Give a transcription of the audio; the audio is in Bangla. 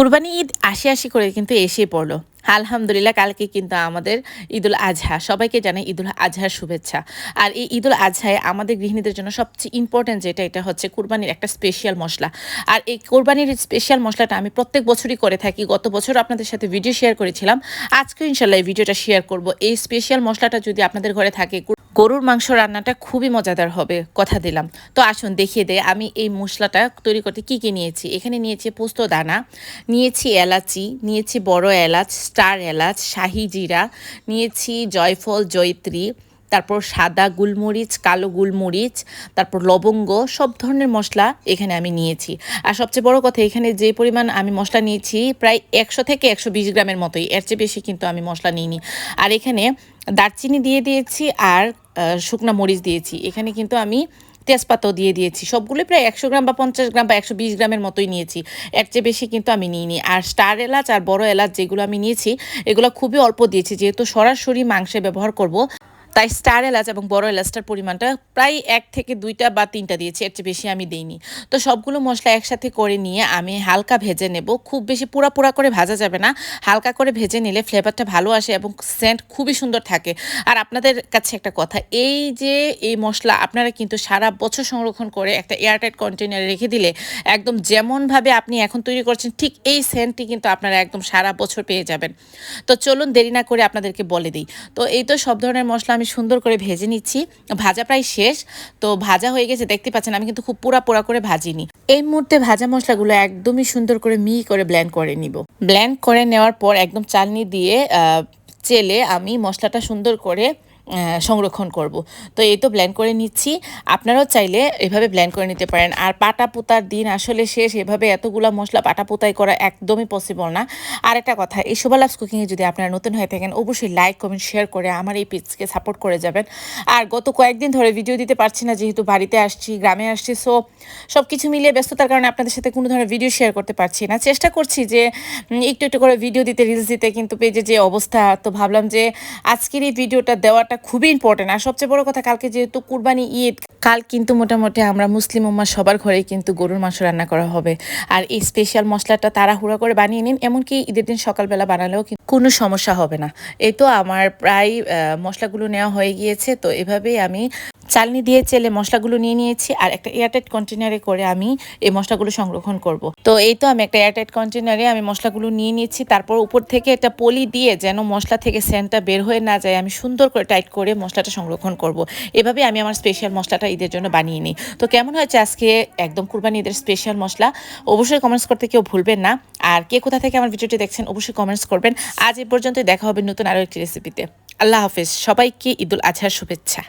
কুরবানি ঈদ আশি আশি করে কিন্তু এসে পড়ল। আলহামদুলিল্লাহ, কালকে কিন্তু আমাদের ঈদুল আজহা, সবাইকে জানাই ঈদুল আজহার শুভেচ্ছা। আর এই ঈদুল আজহায় আমাদের গৃহিণীদের জন্য সবচেয়ে ইম্পর্ট্যান্ট যেটা, এটা হচ্ছে কুরবানির একটা স্পেশাল মশলা। আর এই কোরবানির স্পেশাল মশলাটা আমি প্রত্যেক বছরই করে থাকি। গত বছর আপনাদের সাথে ভিডিও শেয়ার করেছিলাম। আজকে ইনশাল্লাহ এই ভিডিওটা শেয়ার করব। এই স্পেশাল মশলাটা যদি আপনাদের ঘরে থাকে গরুর মাংস রান্নাটা খুবই মজাদার হবে, কথা দিলাম। তো আসুন দেখিয়ে দেয় আমি এই মশলাটা তৈরি করতে কি কি নিয়েছি? এখানে নিয়েছি পোস্ত দানা, নিয়েছি এলাচি, নিয়েছি বড় এলাচ, স্টার এলাচ, শাহি জিরা, নিয়েছি জয়ফল, জয়ত্রী তারপর সাদা গুলমরিচ, কালো গুলমরিচ, তারপর লবঙ্গ, সব ধরনের মশলা এখানে আমি নিয়েছি। আর সবচেয়ে বড় কথা, এখানে যে পরিমাণ আমি মশলা নিয়েছি প্রায় একশো থেকে একশো বিশ গ্রামের মতোই। এর চেয়ে বেশি কিন্তু আমি মশলা নিইনি। আর এখানে দারচিনি দিয়ে দিয়েছি আর শুকনা মরিচ দিয়েছি। এখানে কিন্তু আমি তেজপাতাও দিয়ে দিয়েছি। সবগুলো প্রায় একশো গ্রাম বা পঞ্চাশ গ্রাম বা একশো বিশ গ্রামের মতোই নিয়েছি। এর চেয়ে বেশি কিন্তু আমি নিইনি। আর স্টার এলাচ আর বড় এলাচ যেগুলো আমি নিয়েছি, এগুলো খুবই অল্প দিয়েছি। যেহেতু সরাসরি মাংসে ব্যবহার করব তাই স্টার এলাচ এবং বড় এলাচটার পরিমাণটা প্রায় এক থেকে দুইটা বা তিনটা দিয়েছি, এর চেয়ে বেশি আমি দিইনি। তো সবগুলো মশলা একসাথে করে নিয়ে আমি হালকা ভেজে নেব। খুব বেশি পুরা পুরা করে ভাজা যাবে না, হালকা করে ভেজে নিলে ফ্লেভারটা ভালো আসে এবং সেন্ট খুবই সুন্দর থাকে। আর আপনাদের কাছে একটা কথা, এই যে এই মশলা আপনারা কিন্তু সারা বছর সংরক্ষণ করে একটা এয়ারটাইট কন্টেনারে রেখে দিলে একদম যেমনভাবে আপনি এখন তৈরি করছেন, ঠিক এই সেন্টটি কিন্তু আপনারা একদম সারা বছর পেয়ে যাবেন। তো চলুন দেরি না করে আপনাদেরকে বলে দিই। তো এই তো সব ধরনের মশলা আমি সুন্দর করে ভেজে নিচ্ছি। ভাজা প্রায় শেষ। তো ভাজা হয়ে গেছে, দেখতে পাচ্ছেন, আমি কিন্তু খুব পোড়া পোড়া করে ভাজিনি। এই মুহূর্তে ভাজা মশলাগুলো একদমই সুন্দর করে মি করে ব্ল্যান্ড করে নিব। ব্ল্যান্ড করে নেওয়ার পর একদম চালনি দিয়ে চেলে আমি মশলাটা সুন্দর করে সংরক্ষণ করব। তো এই তো ব্ল্যান্ড করে নিচ্ছি। আপনারাও চাইলে এভাবে ব্ল্যান্ড করে নিতে পারেন। আর পাটা পোতার দিন আসলে শেষ। এভাবে এতগুলো মশলা পাটা পোতাই করা একদমই পসিবল না। আর একটা কথা, এই শোভা কুকিংয়ে যদি আপনারা নতুন হয়ে থাকেন, অবশ্যই লাইক কমেন্ট শেয়ার করে আমার এই পেজকে সাপোর্ট করে যাবেন। আর গত কয়েকদিন ধরে ভিডিও দিতে পারছি না, যেহেতু বাড়িতে আসছি, গ্রামে আসছি সো সব কিছু মিলিয়ে ব্যস্ততার কারণে আপনাদের সাথে কোনো ধরনের ভিডিও শেয়ার করতে পারছি না। চেষ্টা করছি যে একটু একটু করে ভিডিও দিতে রিলস দিতে, কিন্তু পেজে যে অবস্থা, তো ভাবলাম যে আজকের এই ভিডিওটা দেওয়াটা খুবই ইম্পর্টেন্ট আর সবচেয়ে বড় কথা, কালকে যেহেতু কুরবানি ঈদ, কাল কিন্তু মোটামুটি আমরা মুসলিম উম্মা সবার ঘরেই কিন্তু গরুর মাংস রান্না করা হবে। আর এই স্পেশাল মশলাটা তাড়াহুড়া করে বানিয়ে নিন, এমনকি ঈদের দিন সকালবেলা বানালেও কোনো সমস্যা হবে না। এই তো আমার প্রায় মশলাগুলো নেওয়া হয়ে গিয়েছে, তো এভাবেই আমি চালনি দিয়ে চেলে মশলাগুলো নিয়ে নিয়েছি আর একটা এয়ারটাইট কন্টেনারে করে আমি এই মশলাগুলো সংরক্ষণ করব। তো এই তো আমি একটা এয়ারটাইট কন্টেনারে আমি মশলাগুলো নিয়ে নিয়েছি, তারপর উপর থেকে একটা পলি দিয়ে যেন মশলা থেকে সেন্টটা বের হয়ে না যায়, আমি সুন্দর করে টাইট করে মশলাটা সংরক্ষণ করব। এভাবে আমি আমার স্পেশাল মশলাটা ঈদের জন্য বানিয়ে নিই। তো কেমন হয়েছে আজকে একদম কুরবানি ঈদের স্পেশাল মশলা? অবশ্যই কমেন্টস করতে কেউ ভুলবেন না। আর কে কোথা থেকে আমার ভিডিওটি দেখছেন, অবশ্যই কমেন্টস করবেন। আজ এ পর্যন্ত দেখা হবে নতুন আরও একটি রেসিপিতে আল্লাহ হাফেজ। সবাইকে ঈদুল আজহার শুভেচ্ছা।